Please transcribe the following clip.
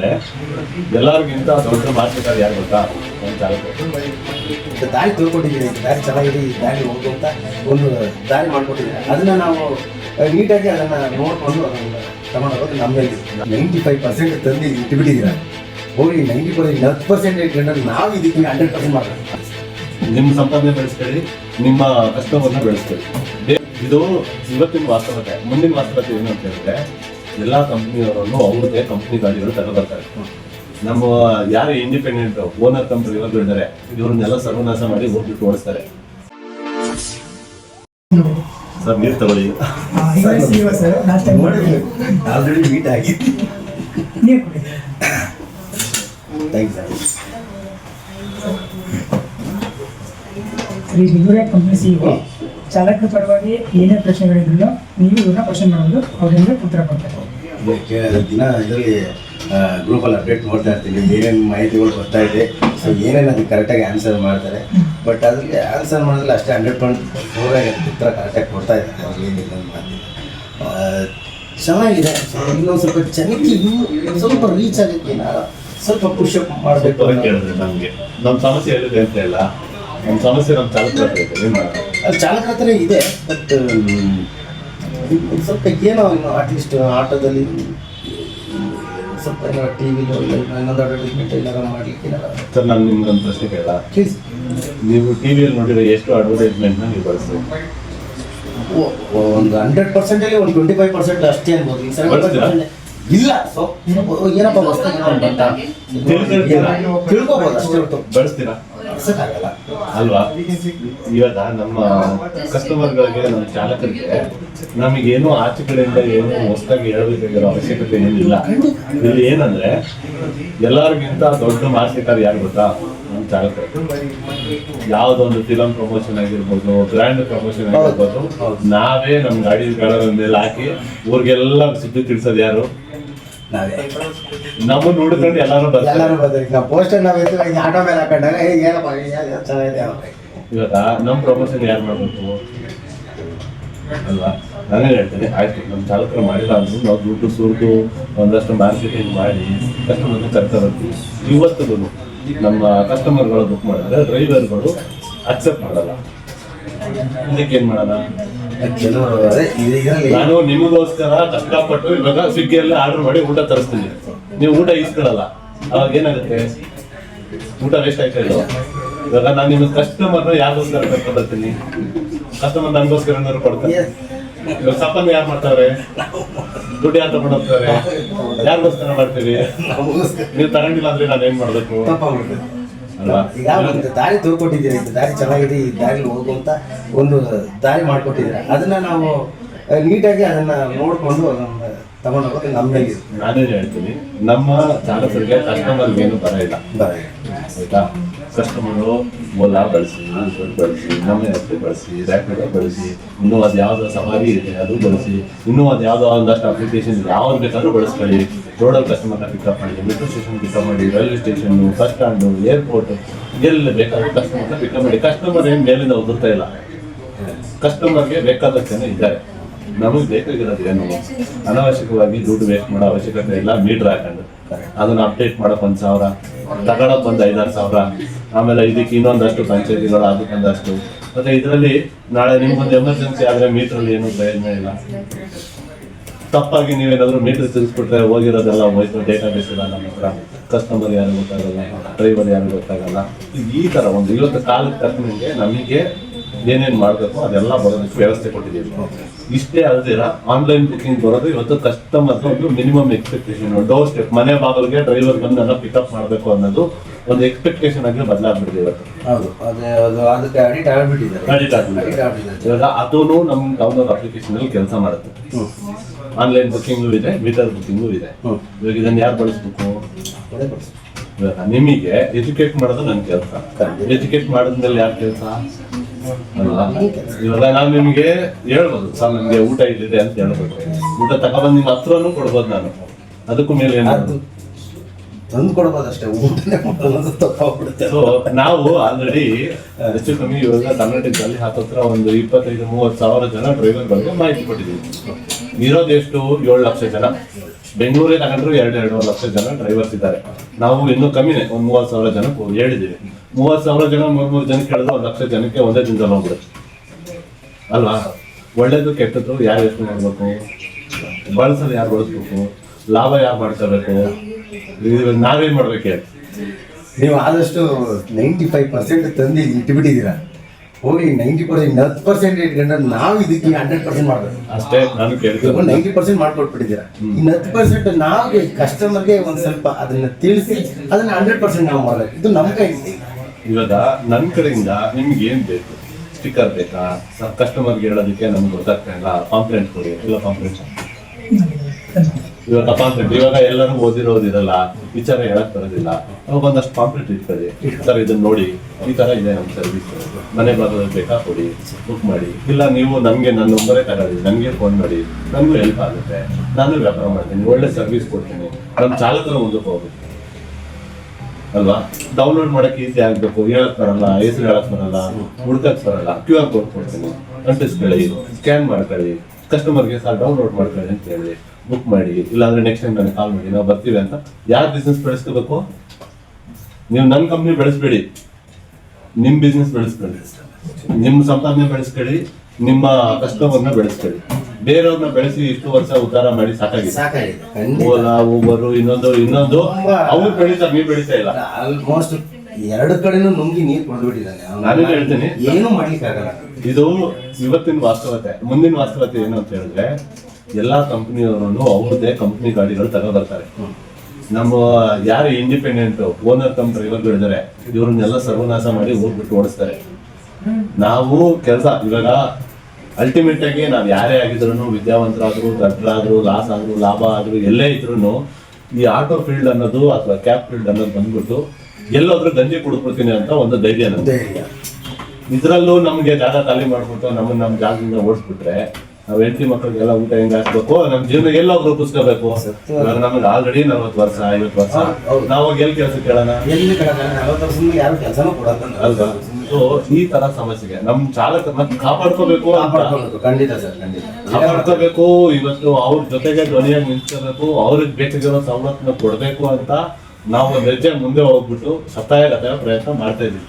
ಏನಂದ್ರೆ ಎಲ್ಲರಿಗಿಂತ ದೊಡ್ಡ ಮಾರ್ಕೆಟರ್ ಯಾರು ಗೊತ್ತಾ? ನಮ್ಮ ಇದು ದಾರಿ ತಿಳ್ಕೊಂಡಿದ್ದೀನಿ ದಾರಿ ಚೆನ್ನಾಗಿದೆ ಈ ದಾರಿ ಹೋಗು ಅಂತ ಒಂದು ದಾರಿ ಮಾಡ್ಕೊಟ್ಟಿದ್ದೀನಿ ಅದನ್ನ ನಾವು ನೀಟಾಗಿ ಅದನ್ನ ನೋಡ್ಕೊಂಡು ಅದನ್ನ ತಗೊಂಡೋಗೋದು ನಮ್ಮಲ್ಲಿ ನೈಂಟಿ ಫೈವ್ ಪರ್ಸೆಂಟ್ ತಂದು ಇಟ್ಬಿಟ್ಟಿದ್ದೀರ? ಹೋಗಿ ನೈಂಟಿ ಪರ್ಸೆಂಟ್ ಹತ್ತು ಪರ್ಸೆಂಟ್ ಇಟ್ಕೊಂಡು ನಾವು ಇದಕ್ಕೆ ಹಂಡ್ರೆಡ್ ಪರ್ಸೆಂಟ್ ಮಾಡ್ತೀವಿ ನಿಮ್ಮ ಸಂಪಾದನೆ ಬೆಳೆಸ್ಕೊಳ್ಳಿ ನಿಮ್ಮ ಕಸ್ಟಮರ್ನ ಬೆಳೆಸ್ಕೊಳ್ಳಿ ಇದು ಇವತ್ತಿನ ವಾಸ್ತವತೆ ಮುಂದಿನ ವಾಸ್ತವತೆ ಏನು ಅಂತ ಹೇಳಿದ್ರೆ ಎಲ್ಲಾ ಕಂಪ್ನಿಯವರನ್ನು ಅವ್ರದ್ದೇ ಕಂಪ್ನಿ ಗಾಡಿಗಳು ತಗೋಬರ್ತಾರೆ ನಮ್ಮ ಯಾರು ಇಂಡಿಪೆಂಡೆಂಟ್ ಓನರ್ ಕಂಪ್ನಿಗಳು ಇದ್ದಾರೆ ಇವ್ರನ್ನೆಲ್ಲ ಸರ್ವನಾಶ ಮಾಡಿ ಹೋಗ್ಬಿಟ್ಟು ಓಡಿಸ್ತಾರೆ. ಸರ್ ನೀರು ತಗೊಳ್ಳಿ. ಆಲ್ರೆಡಿ ಮೀಟ್ ಆಗಿ. ಶ್ರೀ ಬಿಗುರೆ ಕಂಪ್ನಿ ಸಿಇಒ ಚಾಲಕರ ಪರವಾಗಿ ಏನೇ ಪ್ರಶ್ನೆಗಳಿದ್ರು ನೀವು ಇವ್ರನ್ನ ಕ್ವಶನ್ ಮಾಡೋದು. ಅವರಿಂದ ಉತ್ತರ ಕೊಡ್ತಾರೆ. ದಿನ ಇದರಲ್ಲಿ ಗ್ರೂಪಲ್ಲಿ ಅಪ್ಡೇಟ್ ನೋಡ್ತಾ ಇರ್ತೀವಿ ಏನೇನು ಮಾಹಿತಿಗಳು ಬರ್ತಾ ಇದೆ. ಸೊ ಏನೇನು ಅದಕ್ಕೆ ಕರೆಕ್ಟಾಗಿ ಆನ್ಸರ್ ಮಾಡ್ತಾರೆ. ಬಟ್ ಅದರಲ್ಲಿ ಆನ್ಸರ್ ಮಾಡೋದ್ರಲ್ಲಿ ಅಷ್ಟೇ ಹಂಡ್ರೆಡ್ ಪಾಯಿಂಟ್ ಫೋರಾಗಿ ಅದಕ್ಕೆ ಉತ್ತರ ಕರೆಕ್ಟಾಗಿ ಕೊಡ್ತಾ ಇದ್ದಾರೆ ಅವ್ರಿಗೆ ಏನಿಲ್ಲ ಅಂತ ಮಾತಿಲ್ಲ. ಆ, ಚೆನ್ನಾಗಿದೆ. ಇನ್ನೊಂದು ಸ್ವಲ್ಪ ಚೆನ್ನಾಗಿ ಸ್ವಲ್ಪ ರೀಚ್ ಆಗುತ್ತೆ ಸ್ವಲ್ಪ ಪುಷಪ್ ಮಾಡಬೇಕು ಅಂತ. ಕೇಳಿದ್ರೆ ನಮಗೆ. ನಮ್ಮ ಸಮಸ್ಯೆ ಎಲ್ಲಿದೆ ಅಂತ ಇಲ್ಲ. ನಮ್ಮ ಸಮಸ್ಯೆ ನಮ್ಮ ಚಾಲಕರ ಹತ್ರ ಇದೆ. ಅದು ಚಾಲಕರ ಹತ್ರ ಇದೆ. ಬಟ್ ಸ್ವಲ್ಪ ಏನೋ ಇನ್ನು ಅಟ್ಲೀಸ್ಟ್ ಆಟದಲ್ಲಿ ಸ್ವಲ್ಪ ಏನೋ ಟಿ ವಿಲೋ ಇಲ್ಲ ಇನ್ನೊಂದು ಅಡ್ವರ್ಟೈಸ್ಮೆಂಟ್ ಏನಾರ ಮಾಡಲಿಕ್ಕೆ ಏನಾರ ಸರ್ ನಾನು ನಿಮ್ಗೊಂದು ಪ್ರಶ್ನೆ ಕೇಳ ಪ್ಲೀಸ್ ನೀವು ಟಿವಿಯಲ್ಲಿ ನೋಡಿರೋ ಎಷ್ಟು ಅಡ್ವರ್ಟೈಸ್ಮೆಂಟ್ನ ನೀವು ಬಳಸ್ತೀವಿ ಒಂದು ಹಂಡ್ರೆಡ್ ಪರ್ಸೆಂಟಲ್ಲಿ ಒಂದು ಟ್ವೆಂಟಿ ಫೈವ್ ಪರ್ಸೆಂಟ್ ಅಷ್ಟೇ ಅನ್ಬೋದು. ಈ ಬಳಸ್ತೀರಾ? ಇಲ್ಲ ಸೊ ಏನಪ್ಪ ವಸ್ತು ತಿಳ್ಕೊಬೋದು ಅಷ್ಟೇ ಬಳಸ್ತೀರಾ? ಬಳಸಕ್ಕಾಗಲ್ಲ ಅಲ್ವಾ? ಇವಾಗ ನಮ್ಮ ಕಸ್ಟಮರ್ಗಳಿಗೆ ನಮ್ಮ ಚಾಲಕರಿಗೆ ನಮಗೇನು ಆಚೆ ಕಡೆಯಿಂದ ಏನು ಹೊಸದಾಗಿ ಹೇಳಬೇಕಾಗಿರೋ ಅವಶ್ಯಕತೆ ಏನಿಲ್ಲ. ಇಲ್ಲಿ ಏನಂದ್ರೆ ಎಲ್ಲರಿಗಿಂತ ದೊಡ್ಡ ಮಾರ್ಕೆಟರ್ ಯಾರು ಗೊತ್ತಾ? ನಮ್ಮ ಚಾಲಕರು. ಯಾವ್ದೊಂದು ಫಿಲಂ ಪ್ರಮೋಷನ್ ಆಗಿರ್ಬೋದು ಗ್ರ್ಯಾಂಡ್ ಪ್ರಮೋಷನ್ ಆಗಿರ್ಬೋದು ನಾವೇ ನಮ್ಮ ಗಾಡಿಗಳ ಮೇಲೆ ಹಾಕಿ ಊರಿಗೆಲ್ಲ ಸುದ್ದಿ ತಿಳಿಸೋದು ಯಾರು? ನಾವೇ. ನಮ್ಮ ನೋಡ್ಕೊಂಡು ಎಲ್ಲರೂ ಎಲ್ಲರೂ ಬರ್ತಾರೆ. ಈಗ ಪೋಸ್ಟರ್ ನಾವು ಈಗ ಆಟೋ ಮೇಲೆ ಹಾಕೊಂಡಾಗ ಏ ಏನಪ್ಪ ಚೆನ್ನಾಗಿದೆ. ಇವಾಗ ನಮ್ಮ ಪ್ರಮೋಷನ್ ಯಾರು ಮಾಡಬೇಕು? ಅಲ್ವಾ? ನಾನೇ ಹೇಳ್ತೇನೆ ಆಯ್ತು ನಮ್ಮ ಚಾಲಕರು ಮಾಡಿಲ್ಲ ಅಂದ್ರು ನಾವು ದುಡ್ಡು ಸುರಿದು ಒಂದಷ್ಟು ಮಾರ್ಕೆಟಿಂಗ್ ಮಾಡಿ ಕಸ್ಟಮರ್ನ ಕರ್ತಾ ಬರ್ತೀವಿ ಇವತ್ತಿಗೂ ನಮ್ಮ ಕಸ್ಟಮರ್ಗಳು ಬುಕ್ ಮಾಡಿದ್ರೆ ಡ್ರೈವರ್ಗಳು ಅಕ್ಸೆಪ್ಟ್ ಮಾಡಲ್ಲ. ಇದಕ್ಕೆ ಏನ್ ಮಾಡೋಣ? ನಾನು ನಿಮಗೋಸ್ಕರ ಕಷ್ಟಪಟ್ಟು ಇವಾಗ ಸ್ವಿಗ್ಗಿಯಲ್ಲಿ ಆರ್ಡರ್ ಮಾಡಿ ಊಟ ತರಿಸ್ತೀನಿ. ನೀವು ಊಟ ಇಸ್ಕೊಳಲ್ಲ ಅವಾಗ ಏನಾಗುತ್ತೆ? ಊಟ ವೇಸ್ಟ್ ಆಯ್ತಾ ಇಲ್ಲ ಇವಾಗ ನಾನು ನಿಮ್ಮ ಕಸ್ಟಮರ್ನ ಯಾರಿಗೋಸ್ಕರ ಬರ್ತೀನಿ? ಕಸ್ಟಮರ್ ನನಗೋಸ್ಕರ ಏನಾದ್ರು ಕೊಡ್ತಾರೆ? ಇವಾಗ ಸಪನ್ ಯಾರು ಮಾಡ್ತಾರೆ? ದುಡ್ಡು ಯಾರು ತಗೊಂಡು ಹೋಗ್ತಾರೆ? ಯಾರಿಗೋಸ್ಕರ ಮಾಡ್ತೀವಿ ನೀವು ತಗೊಂಡಿಲ್ಲ ಅಂದ್ರೆ ನಾನು ಏನ್ ಮಾಡ್ಬೇಕು? ಈಗ ಒಂದು ದಾರಿ ತೋರ್ಕೊಟ್ಟಿದ್ದೀರಿ ಇದು ದಾರಿ ಚೆನ್ನಾಗಿದೆ ಈ ದಾರಿ ಹೋಗು ಅಂತ ಒಂದು ದಾರಿ ಮಾಡ್ಕೊಟ್ಟಿದ್ದೀರಾ? ಅದನ್ನ ನಾವು ನೀಟಾಗಿ ಅದನ್ನ ನೋಡ್ಕೊಂಡು ತಗೊಂಡೋಗೋದು ನಮ್ಮ ಮೇಲೆ ಇದೆ. ನಾನೇನ್ ಹೇಳ್ತೀನಿ ನಮ್ಮ ಚಾಲಕರಿಗೆ ಕಸ್ಟಮರ್ ಏನು ಬರ ಇಲ್ಲ. ಬರ ಆಯ್ತಾ? ಕಸ್ಟಮರು ಓಲಾ ಬಳಸಿ ಊಬರ್ ಬಳಸಿ, ನಮ್ಮ ಹೆಸರು ಬಳಸಿ ರ್ಯಾಪಿಡೋ ಬಳಸಿ ಇನ್ನೂ ಅದು ಯಾವುದೋ ಸವಾರಿ ಇದೆ, ಅದು ಬಳಸಿ ಇನ್ನೂ ಅದು ಯಾವುದೋ ಒಂದಷ್ಟು ಅಪ್ಲಿಕೇಶನ್ ಯಾವ್ದು ಬೇಕಾದರೂ ಬಳಸ್ಕೊಳ್ಳಿ. ರೋಡಲ್ಲಿ ಕಸ್ಟಮರ್ನ ಪಿಕಪ್ ಮಾಡಿ ಮೆಟ್ರೋ ಸ್ಟೇಷನ್ ಪಿಕಪ್ ಮಾಡಿ railway station bus stand airport ಎಲ್ಲಿ ಬೇಕಾದ್ರೂ ಕಸ್ಟಮರ್ನ ಪಿಕಪ್ ಮಾಡಿ. ಕಸ್ಟಮರ್ ಏನು ಮೇಲಿಂದ ಉದುರ್ತಾ ಇಲ್ಲ. ಕಸ್ಟಮರ್ಗೆ ಬೇಕಾದಷ್ಟು ಜನ ಇದ್ದಾರೆ. ನಮಗೆ ಬೇಕಾಗಿರೋದು ಏನು? ಅನಾವಶ್ಯಕವಾಗಿ ದುಡ್ಡು ವೇಸ್ಟ್ ಮಾಡೋ ಅವಶ್ಯಕತೆ ಇಲ್ಲ ಮೀಟ್ರ್ ಹಾಕೊಂಡು. ಅದನ್ನ ಅಪ್ಡೇಟ್ ಮಾಡಕ್ ಒಂದ್ ಸಾವಿರ, ತಗೊಳಕ್ ಒಂದ್ ಐದಾರು ಸಾವಿರ. ಆಮೇಲೆ ಇದಕ್ಕೆ ಇನ್ನೊಂದಷ್ಟು ಪಂಚಾಯತಿಗಳು ಅದಕ್ಕೊಂದಷ್ಟು ಮತ್ತೆ ಇದರಲ್ಲಿ ನಾಳೆ ನಿಮ್ಗೊಂದು ಎಮರ್ಜೆನ್ಸಿ ಆದ್ರೆ ಮೀಟ್ರಲ್ಲಿ ಏನು ಪ್ರಯೋಜನ ಇಲ್ಲ. ತಪ್ಪಾಗಿ ನೀವೇನಾದರೂ ಮೀಟರ್ ತಿಳಿಸ್ಬಿಟ್ರೆ ಹೋಗಿರೋದೆಲ್ಲ ಹೋಯ್ತು ಡೇಟಾ ಬೇಸ್ ಇಲ್ಲ ನಮ್ಮ ಹತ್ರ. ಕಸ್ಟಮರ್ ಯಾರು ಗೊತ್ತಾಗಲ್ಲ ಡ್ರೈವರ್ ಯಾರು ಗೊತ್ತಾಗಲ್ಲ. ಈ ತರ ಒಂದು ಇವತ್ತು ಕಾಲಕ್ಕೆ ತಕ್ಕಂಗೆ ನಮಗೆ ಏನೇನ್ ಮಾಡ್ಬೇಕು ಅದೆಲ್ಲ ಬರೋದಕ್ಕೆ ವ್ಯವಸ್ಥೆ ಕೊಟ್ಟಿದ್ದೀವಿ. ಇಷ್ಟೇ ಅಲ್ದಿರ ಆನ್ಲೈನ್ ಬುಕ್ಕಿಂಗ್ ಬರೋದು ಇವತ್ತು ಕಸ್ಟಮರ್ ಒಂದು ಮಿನಿಮಮ್ ಎಕ್ಸ್ಪೆಕ್ಟೇಷನ್ ಡೋರ್ ಸ್ಟೆಪ್ ಮನೆ ಬಾಗಿಲಿಗೆ ಡ್ರೈವರ್ ಬಂದು ಎಲ್ಲ ಪಿಕಪ್ ಮಾಡಬೇಕು ಅನ್ನೋದು ಒಂದು ಎಕ್ಸ್ಪೆಕ್ಟೇಷನ್ ಆಗಿ ಬದಲಾಗ್ಬಿಟ್ಟಿದೆ ಇವತ್ತು. ಹೌದು ಅದೇ ಅದು ಅದಕ್ಕೆ ಅಡಿಟ್ ಆಗ್ಬಿಟ್ಟಿದ್ದಾರೆ. ಇವಾಗ ಅದೂ ನಮ್ಮ ಯಾವ್ದಾದ್ರು ಅಪ್ಲಿಕೇಶನ್ ಅಲ್ಲಿ ಕೆಲಸ ಮಾಡುತ್ತೆ. ಆನ್ಲೈನ್ ಬುಕ್ಕಿಂಗ್ ಇದೆ ಮೀಟರ್ ಬುಕ್ಕಿಂಗು ಇದೆ. ಇವಾಗ ಇದನ್ನ ಯಾರು ಬಳಸ್ಬೇಕು? ನಿಮಗೆ ಎಜುಕೇಟ್ ಮಾಡೋದು ನನ್ನ ಕೆಲಸ. ಎಜುಕೇಟ್ ಮಾಡಿದ್ಮೇಲೆ ಯಾರ ಕೆಲಸ? ಇವಾಗ ನಾನು ನಿಮಗೆ ಹೇಳ್ಬೋದು. ಸರ್, ನಿಮ್ಗೆ ಊಟ ಇಲ್ಲಿದೆ ಅಂತ ಹೇಳ್ಬೋದು. ಊಟ ತಗೊಬಂದು ನಿಮ್ಮ ಹತ್ರನೂ ಕೊಡ್ಬೋದು ನಾನು. ಅದಕ್ಕೂ ಮೇಲೆ ಏನು ಅದು ತಂದು ಕೊಡ್ಬೋದು ಅಷ್ಟೇ ಊಟನೇ ಮಾಡೋದು ತಪ್ಪಾಗ್ಬಿಡುತ್ತೆ. ಸೊ ನಾವು ಆಲ್ರೆಡಿ ಹೆಚ್ಚು ಕಮ್ಮಿ ಇವಾಗ ಕರ್ನಾಟಕದಲ್ಲಿ ಹತ್ತತ್ರ ಒಂದು ಇಪ್ಪತ್ತೈದು, ಮೂವತ್ತು ಸಾವಿರ ಜನ ಡ್ರೈವರ್ ಬಗ್ಗೆ ಮಾಹಿತಿ ಕೊಟ್ಟಿದ್ದೀವಿ. ಇರೋದು ಎಷ್ಟು? ಏಳು ಲಕ್ಷ ಜನ. ಬೆಂಗಳೂರಿಗೆ ತಗೊಂಡ್ರು ಎರಡು, ಎರಡೂವರೆ ಲಕ್ಷ ಜನ ಡ್ರೈವರ್ಸ್ ಇದ್ದಾರೆ. ನಾವು ಇನ್ನೂ ಕಮ್ಮಿನೇ, ಒಂದು ಮೂವತ್ತು ಸಾವಿರ ಜನ ಹೇಳಿದ್ದೀವಿ. ಮೂವತ್ತು ಸಾವಿರ ಜನ ಮೂರು ಮೂರು ಜನಕ್ಕೆ ಹೇಳಿದ್ರೆ ಒಂದು ಲಕ್ಷ ಜನಕ್ಕೆ ಒಂದೇ ದಿನದಲ್ಲಿ ಹೋಗ್ಬಿಡುತ್ತೆ. ಅಲ್ವಾ? ಒಳ್ಳೇದು, ಕೆಟ್ಟದ್ದು, ಯಾರು ಯೋಚನೆ ಮಾಡಬೇಕು? ಬಳಸಲು ಯಾರು ಬಳಸ್ಬೇಕು? ಲಾಭ ಯಾರು ಮಾಡ್ಕೋಬೇಕು ನಾವೇನ್ ಮಾಡ್ಬೇಕು? ನೀವು ಆದಷ್ಟು ನೈಂಟಿ ಫೈವ್ ಪರ್ಸೆಂಟ್ ತಂದು ಇಟ್ಬಿಟ್ಟಿದ್ದೀರಾ. ಹೋಗಿ ನೈಂಟಿ ಪರ್ಸೆಂಟ್ ಹತ್ತು ಪರ್ಸೆಂಟ್ ಇಟ್ಕೊಂಡ್ರೆ ನಾವು ಇದಕ್ಕೆ ಹಂಡ್ರೆಡ್ ಪರ್ಸೆಂಟ್ ಮಾಡಬೇಕು. ಅಷ್ಟೇ ನಾನು ಕೇಳ್ತೀನಿ. ನೈಂಟಿ ಪರ್ಸೆಂಟ್ ಮಾಡ್ಕೊಟ್ಬಿಟ್ಟಿದ್ದೀರಾ. ಇನ್ನು ಹತ್ತು ಪರ್ಸೆಂಟ್ ನಾವು ಕಸ್ಟಮರ್ಗೆ ಒಂದು ಸ್ವಲ್ಪ ಅದನ್ನ ತಿಳಿಸಿ ಅದನ್ನ ಹಂಡ್ರೆಡ್ ಪರ್ಸೆಂಟ್ ನಾವು ಮಾಡಬೇಕು. ಇದು ನಮ್ಮ ಕೈ. ಇವಾಗ ನನ್ನ ಕಡೆಯಿಂದ ನಿಮ್ಗೆ ಏನ್ ಬೇಕು? ಸ್ಟಿಕ್ಕರ್ ಬೇಕಾ? ಕಸ್ಟಮರ್ಗೆ ಹೇಳೋದಕ್ಕೆ ನಮ್ಗೆ ಗೊತ್ತಾಗ್ತಾ ಇಲ್ಲ. ಕಾಂಪ್ಲೇಂಟ್ ಕೊಡಿ. ಇಲ್ಲ ಕಾಂಪ್ಲೇಂಟ್ ಇವಾಗ ಕಾಂಪ್ಲೇಂಟ್ ಇವಾಗ ಎಲ್ಲರೂ ಓದಿರೋದಿರಲ್ಲ ವಿಚಾರ ಹೇಳಕ್ ಬರೋದಿಲ್ಲ. ಅವಾಗ ಒಂದಷ್ಟು ಪಾಂಪ್ಲೆಟ್ ಇಟ್ಕೊಳ್ಳಿ. ಸರ್ ಇದನ್ನ ನೋಡಿ. ಈ ತರ ಇದೆ ನಮ್ಮ ಸರ್ವಿಸ್ ಮನೆ ಬರೋದು ಬೇಕಾ ಕೊಡಿ. ಬುಕ್ ಮಾಡಿ. ಇಲ್ಲ ನೀವು ನಮ್ಗೆ ನನ್ನ ನಂಬರೇ ತಗೊಳ್ಳಿ. ನನಗೆ ಫೋನ್ ಮಾಡಿ. ನನಗೂ ಹೆಲ್ಪ್ ಆಗುತ್ತೆ. ನಾನು ವ್ಯಾಪಾರ ಮಾಡ್ತೀನಿ. ಒಳ್ಳೆ ಸರ್ವಿಸ್ ಕೊಡ್ತೀನಿ. ನಮ್ಮ ಚಾಲಕರ ಮುಂದಕ್ಕೆ ಹೋಗುತ್ತೆ ಅಲ್ವಾ? ಡೌನ್ಲೋಡ್ ಮಾಡಕ್ಕೆ ಈಸಿ ಆಗ್ಬೇಕು. ಹೇಳಕ್ ಬರಲ್ಲ. ಹೆಸರು ಹೇಳಕ್ ಬರಲ್ಲ. ಹುಡ್ಕಕ್ ಬರಲ್ಲ. ಕ್ಯೂ ಆರ್ ಕೋಡ್ ಕೊಡ್ತೀನಿ. ಅಂಟಿಸ್ಕೊಳ್ಳಿ ಸ್ಕ್ಯಾನ್ ಮಾಡ್ಕೊಳ್ಳಿ. ಕಸ್ಟಮರ್ಗೆ ಸರ್ ಡೌನ್ಲೋಡ್ ಮಾಡ್ಕೊಳ್ಳಿ ಅಂತ ಹೇಳಿ ಬುಕ್ ಮಾಡಿ. ಇಲ್ಲಾಂದ್ರೆ ನೆಕ್ಸ್ಟ್ ಟೈಮ್ ನನಗೆ ಕಾಲ್ ಮಾಡಿ. ನಾವು ಬರ್ತೀವಿ ಅಂತ. ಯಾರು ಬಿಸ್ನೆಸ್ ಬೆಳೆಸ್ಕೋಬೇಕು? ನೀವು ನನ್ನ ಕಂಪ್ನಿ ಬೆಳೆಸ್ಬೇಡಿ. ನಿಮ್ ಬಿಸ್ನೆಸ್ ಬೆಳೆಸ್ಕೊಳ್ಳಿ. ನಿಮ್ಮ ಸಂಪಾದನೆ ಬೆಳೆಸ್ಕೊಳ್ಳಿ. ನಿಮ್ಮ ಕಸ್ಟಮರ್ನ ಬೆಳೆಸ್ಕೊಳ್ಳಿ. ಬೇರೆಯವ್ರನ್ನ ಬೆಳೆಸಿ ಇಷ್ಟು ವರ್ಷ ಉದ್ಧಾರ ಮಾಡಿ ಸಾಕಾಗಿದೆ. ಓಲಾ ಊಬರು ಇನ್ನೊಂದು ಇನ್ನೊಂದು. ಅವ್ರು ಬೆಳೀತಾರೆ ನೀವು ಬೆಳೀತಾ ಇಲ್ಲ. ಆಲ್ಮೋಸ್ಟ್ ಎರಡು ಕಡೆನೂ ನುಂಗಿ ನೀರು ಹೊಡೆದ್ಬಿಟ್ಟಿದ್ದಾನೆ ನಾನೇನು ಹೇಳ್ತೀನಿ. ಏನು ಮಾಡ್ಲಿಕ್ಕೆ ಆಗಲ್ಲ ಇದು ಇವತ್ತಿನ ವಾಸ್ತವತೆ ಮುಂದಿನ ವಾಸ್ತವತೆ ಏನು ಅಂತ ಹೇಳಿದ್ರೆ ಎಲ್ಲಾ ಕಂಪ್ನಿಯವರನ್ನು ಅವ್ರದ್ದೇ ಕಂಪ್ನಿ ಗಾಡಿಗಳು ತಗೋ ಬರ್ತಾರೆ. ನಮ್ಮ ಯಾರು ಇಂಡಿಪೆಂಡೆಂಟ್ ಓನರ್ ತಮ್ಮ ಡ್ರೈವರ್ಗಳಿದ್ದಾರೆ ಇವ್ರನ್ನೆಲ್ಲ ಸರ್ವನಾಶ ಮಾಡಿ ಹೋಗ್ಬಿಟ್ಟು ಓಡಿಸ್ತಾರೆ. ನಾವು ಕೆಲಸ ಇವಾಗ ಅಲ್ಟಿಮೇಟ್ ಆಗಿ ನಾವು ಯಾರೇ ಆಗಿದ್ರು ವಿದ್ಯಾವಂತರಾದ್ರು ದಡ್ಡರಾದ್ರು ಲಾಸ್ ಆದ್ರು ಲಾಭ ಆದ್ರು ಎಲ್ಲೇ ಇದ್ರು ಈ ಆಟೋ ಫೀಲ್ಡ್ ಅನ್ನೋದು ಅಥವಾ ಕ್ಯಾಬ್ ಫೀಲ್ಡ್ ಅನ್ನೋದು ಬಂದ್ಬಿಟ್ಟು ಎಲ್ಲೋದ್ರೂ ಗಂಜಿ ಕುಡ್ಕೊಳ್ತೀನಿ ಅಂತ ಒಂದು ಧೈರ್ಯ ನಮ್ಗೆ. ಧೈರ್ಯ. ಇದ್ರಲ್ಲೂ ನಮ್ಗೆ ಜಾಗ ಖಾಲಿ ಮಾಡ್ಬಿಟ್ಟು ನಮ್ಮನ್ನ ನಮ್ಮ ಜಾಗದಿಂದ ಓಡಿಸ್ಬಿಟ್ರೆ ನಾವ್ ಹೆಂಡತಿ ಮಕ್ಕಳಿಗೆಲ್ಲ ಊಟ ಹೆಂಗ್ ಹಾಕ್ಬೇಕು ನಮ್ ಜೀವನ ಎಲ್ಲ ರೂಪಿಸ್ಕೋಬೇಕು. ಇವಾಗ ನಮ್ಗೆ ಆಲ್ರೆಡಿ ನಲ್ವತ್ತು ವರ್ಷ ಐವತ್ತು ವರ್ಷ. ನಾವಾಗ ನಾವು ಎಲ್ಲಿ ಕೆಲಸ ಕೇಳೋಣ? ಅಲ್ವಾ? ಸೊ ಈ ತರ ಸಮಸ್ಯೆಗೆ ನಮ್ ಚಾಲಕರನ್ನ ಕಾಪಾಡ್ಕೋಬೇಕು ಅಂತ. ಕಾಪಾಡ್ಕೊಳ್ಬೇಕು. ಖಂಡಿತ ಸರ್ ಖಂಡಿತ. ಕಾಪಾಡ್ಕೋಬೇಕು ಇವತ್ತು ಅವ್ರ ಜೊತೆಗೆ ಧ್ವನಿಯಾಗಿ ನಿಂತ್ಕೋಬೇಕು ಅವ್ರಿಗೆ ಬೇಕಾಗಿರೋ ಸವಲತ್ತನ್ನ ಕೊಡ್ಬೇಕು ಅಂತ ನಾವು ಹೆಜ್ಜೆ ಮುಂದೆ ಹೋಗ್ಬಿಟ್ಟು ಸತ್ತಾಯ ಪ್ರಯತ್ನ ಮಾಡ್ತಾ ಇದ್ದೀವಿ.